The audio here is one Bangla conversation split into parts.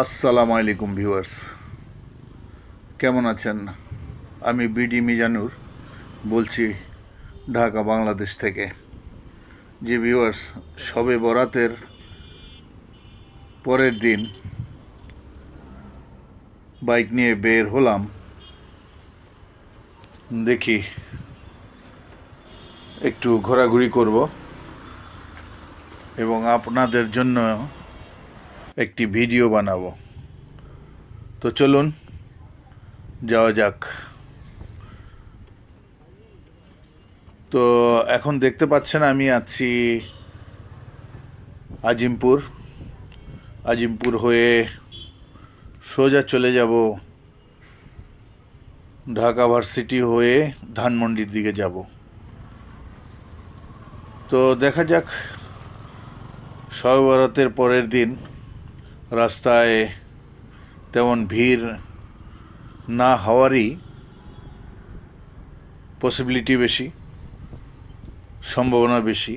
আসসালামু আলাইকুম ভিউয়ার্স। কেমন আছেন? আমি বিডি মিজানুর বলছি ঢাকা, বাংলাদেশ থেকে। যে ভিউয়ার্স সবে বরাতের পরের দিন বাইক নিয়ে বের হলাম। দেখি একটু ঘোরাঘুরি করব এবং আপনাদের জন্য একটি ভিডিও বানাবো। তো চলুন, যাওয়া যাক। তো এখন দেখতে পাচ্ছেন আমি আছি আজিমপুর। আজিমপুর হয়ে সোজা চলে যাব ঢাকা ভার্সিটি হয়ে ধানমন্ডির দিকে যাব। তো দেখা যাক শবে পরের দিন রাস্তায় তেমন ভিড় না হওয়ারই পসিবিলিটি বেশি, সম্ভাবনা বেশি।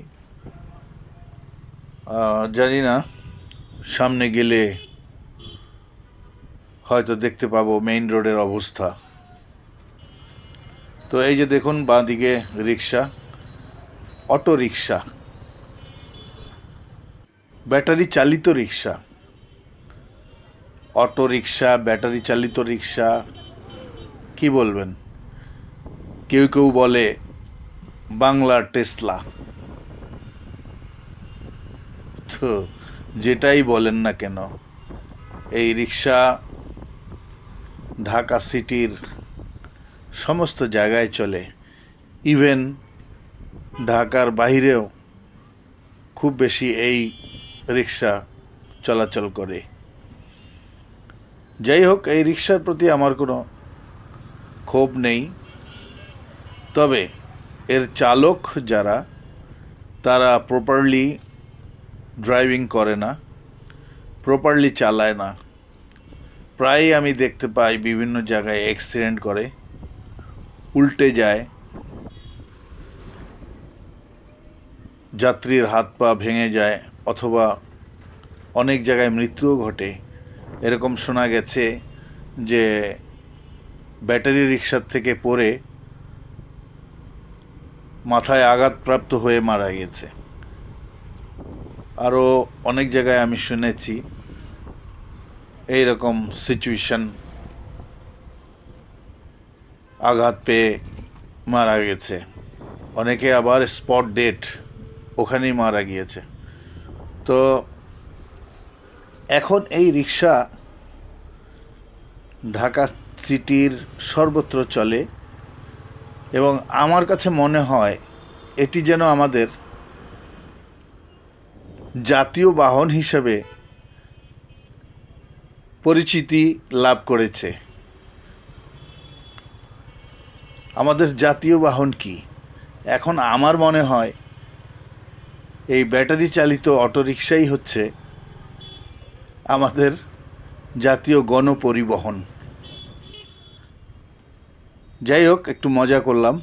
জানি না, সামনে গেলে হয়তো দেখতে পাবো মেইন রোডের অবস্থা। তো এই যে দেখুন, বাঁদিকে রিক্সা, অটো রিক্সা, ব্যাটারি চালিত রিক্সা। অটো রিক্সা ব্যাটারি চালিত রিক্সা কি বলবেন? কেউ কেউ বলে বাংলার টেসলা। তো যেটাই বলেন না কেন, এই রিক্সা ঢাকা সিটির সমস্ত জায়গায় চলে। ইভেন ঢাকার বাইরেও খুব বেশি এই রিক্সা চলাচল করে। যাই হোক এই রিক্সার প্রতি আমার কোনো ক্ষোভ নেই। তবে এর চালক যারা, তারা প্রপারলি ড্রাইভিং করে না প্রপারলি চালায় না। প্রায়ই আমি দেখতে পাই বিভিন্ন জায়গায় অ্যাক্সিডেন্ট করে, উল্টে যায়, যাত্রীর হাত পা ভেঙে যায়, অথবা অনেক জায়গায় মৃত্যুও ঘটে। এরকম শোনা গেছে যে ব্যাটারি রিক্সার থেকে পড়ে মাথায় আঘাতপ্রাপ্ত হয়ে মারা গেছে। আরও অনেক জায়গায় আমি শুনেছি এই রকম সিচুয়েশন আঘাত পেয়ে মারা গেছে। অনেকে আবার স্পট ডেট ওখানেই মারা গিয়েছে। তো এখন এই রিক্সা ঢাকা সিটির সর্বত্র চলে এবং আমার কাছে মনে হয় এটি যেন আমাদের জাতীয় বাহন হিসেবে পরিচিতি লাভ করেছে। আমাদের জাতীয় বাহন কি? এখন আমার মনে হয় এই ব্যাটারি চালিত অটোরিকশাই হচ্ছে আমাদের জাতীয় গণপরিবহন। যাই হোক একটু মজা করলাম,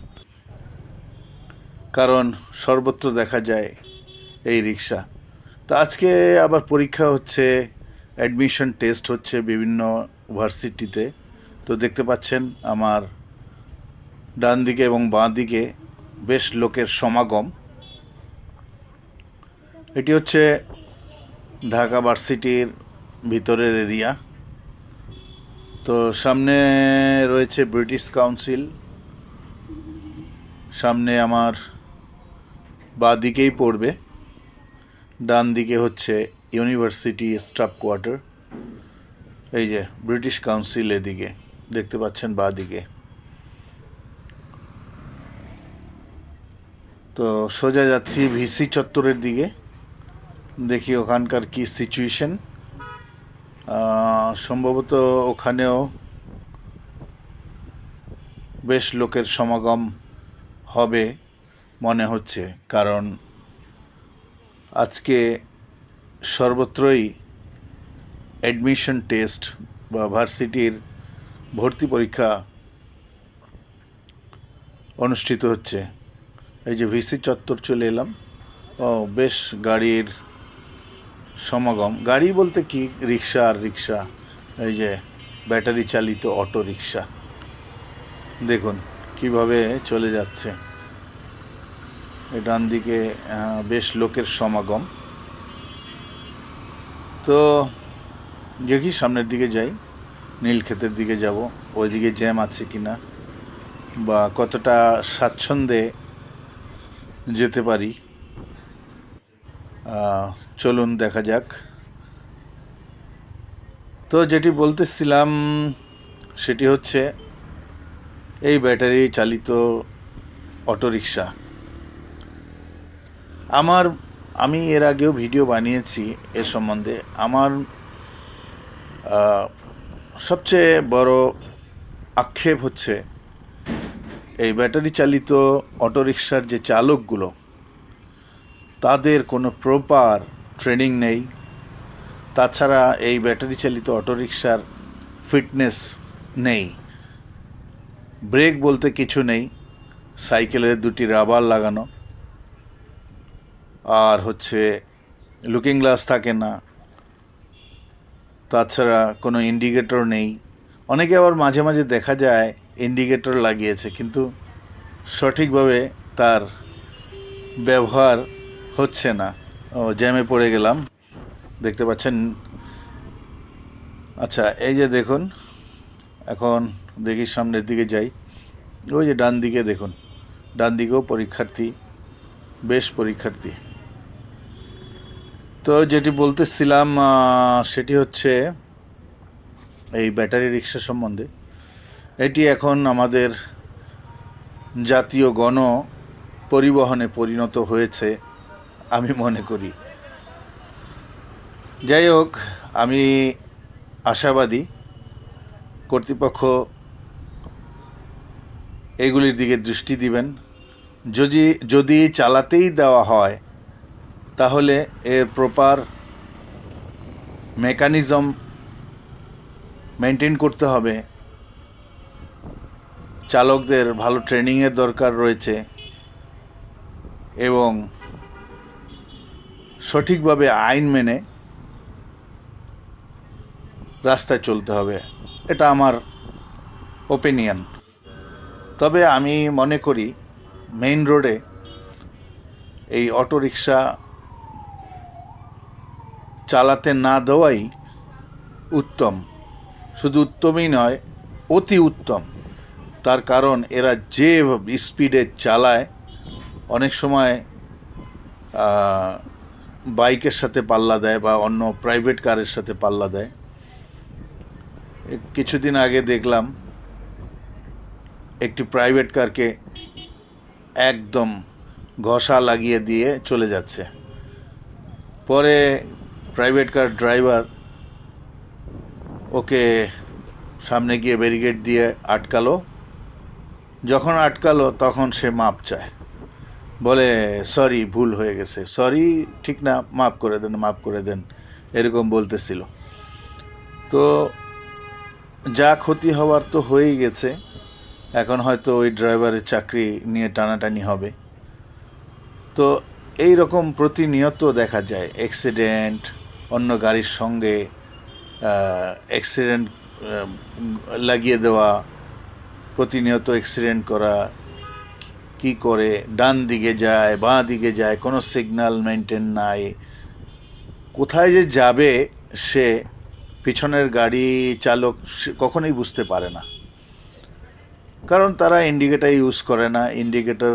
কারণ সর্বত্র দেখা যায় এই রিক্সা। তো আজকে আবার পরীক্ষা হচ্ছে অ্যাডমিশন টেস্ট হচ্ছে বিভিন্ন ভার্সিটিতে তো দেখতে পাচ্ছেন, আমার ডান দিকে এবং বাঁ দিকে বেশ লোকের সমাগম। এটি হচ্ছে ঢাকা ভার্সিটির ভিতরের এরিয়া। তো সামনে রয়েছে ব্রিটিশ কাউন্সিল। সামনে আমার বাঁ দিকেই পড়বে। ডান দিকে হচ্ছে ইউনিভার্সিটি স্টাফ কোয়ার্টার। এই যে ব্রিটিশ কাউন্সিল এদিকে, দেখতে পাচ্ছেন বাঁ দিকে। তো সোজা যাচ্ছি ভিসি চত্বরের দিকে। দেখি ওখানকার কি সিচুয়েশন সম্ভবত ওখানেও বেশ লোকের সমাগম হবে মনে হচ্ছে, কারণ আজকে সর্বত্রই অ্যাডমিশন টেস্ট বা ভার্সিটির ভর্তি পরীক্ষা অনুষ্ঠিত হচ্ছে। এই যে ভিসি চত্বর চলে এলাম। ও, বেশ গাড়ির সমাগম। গাড়ি বলতে কি? রিক্সা আর রিক্সা। এই যে ব্যাটারি চালিত অটো রিক্সা। দেখুন কীভাবে চলে যাচ্ছে। ডান দিকে বেশ লোকের সমাগম। তো দেখি সামনের দিকে যাই। নীলক্ষেতের দিকে যাব। ওইদিকে জ্যাম আছে কি না বা কতটা স্বাচ্ছন্দ্যে যেতে পারি? চলুন দেখা যাক। তো যেটি বলতেছিলাম, সেটি হচ্ছে এই ব্যাটারি চালিত অটোরিকশা। আমার, আমি এর আগেও ভিডিও বানিয়েছি এ সম্বন্ধে। আমার সবচেয়ে বড় আক্ষেপ হচ্ছে এই ব্যাটারি চালিত অটোরিকশার যে চালকগুলো তাদের কোনো প্রপার ট্রেনিং নেই। তাছাড়া এই ব্যাটারি চালিত অটোরিকশার ফিটনেস নেই। ব্রেক বলতে কিছু নেই। সাইকেলের দুটি রাবার লাগানো। আর হচ্ছে লুকিং গ্লাস থাকে না। তাছাড়া কোনো ইন্ডিকেটর নেই। অনেকে আবার মাঝে মাঝে দেখা যায় ইন্ডিকেটর লাগিয়েছে, কিন্তু সঠিকভাবে তার ব্যবহার হচ্ছে না। ও, জ্যামে পড়ে গেলাম। দেখতে পাচ্ছেন। আচ্ছা এই যে দেখুন, এখন দেখি সামনের দিকে যাই। ওই যে ডান দিকে দেখুন, ডান দিকেও পরীক্ষার্থী, বেশ পরীক্ষার্থী। তো যেটি বলতেছিলাম সেটি হচ্ছে এই ব্যাটারি রিক্সা সম্বন্ধে। এটি এখন আমাদের জাতীয় গণ পরিবহনে পরিণত হয়েছে। আমি মনে করি। যাই হোক, আমি আশাবাদী কর্তৃপক্ষ এগুলির দিকে দৃষ্টি দিবেন। যদি যদি চালাতেই দেওয়া হয়, তাহলে এর প্রপার মেকানিজম মেনটেন করতে হবে। চালকদের ভালো ট্রেনিংয়ের দরকার রয়েছে এবং সঠিকভাবে আইন মেনে রাস্তায় চলতে হবে, এটা আমার ওপিনিয়ন তবে আমি মনে করি মেইন রোডে এই অটোরিকশা চালাতে না দেওয়াই উত্তম। শুধু উত্তমই নয়, অতি উত্তম। তার কারণ, এরা যে স্পিডে চালায়, অনেক সময় বাইকের সাথে পাল্লা দেয় বা অন্য প্রাইভেট কারের সাথে পাল্লা দেয়। কিছুদিন আগে দেখলাম একটি প্রাইভেট কারকে একদম ঘষা লাগিয়ে দিয়ে চলে যাচ্ছে। পরে প্রাইভেট কার ড্রাইভার ওকে সামনে গিয়ে ব্যারিকেড দিয়ে আটকালো। যখন আটকালো তখন সে মাপ চায়। বলে, সরি, ভুল হয়ে গেছে। সরি, ঠিক না, মাফ করে দেন, মাফ করে দেন। এরকম বলতেছিল। তো যা ক্ষতি হওয়ার তো হয়েই গেছে। এখন হয়তো ওই ড্রাইভারের চাকরি নিয়ে টানাটানি হবে। তো এই রকম প্রতিনিয়ত দেখা যায়, অ্যাক্সিডেন্ট, অন্য গাড়ির সঙ্গে অ্যাক্সিডেন্ট লাগিয়ে দেওয়া, প্রতিনিয়ত অ্যাক্সিডেন্ট করা কি করে ডান দিকে যায়, বাঁ দিকে যায়, কোনো সিগন্যাল মেনটেন নাই। কোথায় যে যাবে সে পিছনের গাড়ি চালক সে কখনোই বুঝতে পারে না। কারণ তারা ইন্ডিকেটার ইউজ করে না। ইন্ডিকেটার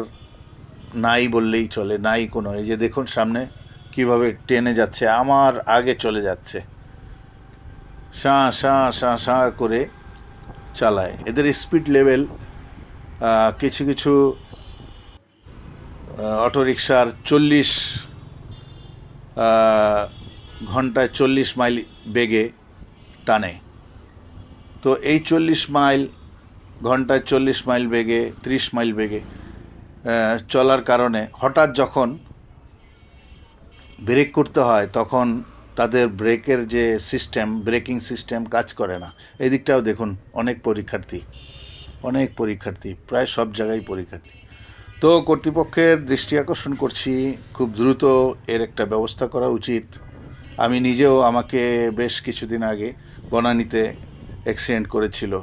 নাই বললেই চলে, নাই কোনো। এই যে দেখুন সামনে কীভাবে টেনে যাচ্ছে, আমার আগে চলে যাচ্ছে। শাঁ শাঁ শাঁ শাঁ করে চালায়। এদের স্পিড লেভেল কিছু কিছু অটোরিকশার চল্লিশ ঘন্টায় চল্লিশ মাইল বেগে টানে। তো এই চল্লিশ মাইল, ঘন্টায় চল্লিশ মাইল বেগে, ত্রিশ মাইল বেগে চলার কারণে হঠাৎ যখন ব্রেক করতে হয়, তখন তাদের ব্রেকের যে সিস্টেম, ব্রেকিং সিস্টেম কাজ করে না। এই দিকটাও দেখুন, অনেক পরীক্ষার্থী অনেক পরীক্ষার্থী, প্রায় সব জায়গায় পরীক্ষার্থী। তো কর্তৃপক্ষের দৃষ্টি আকর্ষণ করছি, খুব দ্রুত এর একটা ব্যবস্থা করা উচিত। আমি নিজেও আমাকে বেশ কিছুদিন আগে বনানীতে অ্যাক্সিডেন্ট করেছিল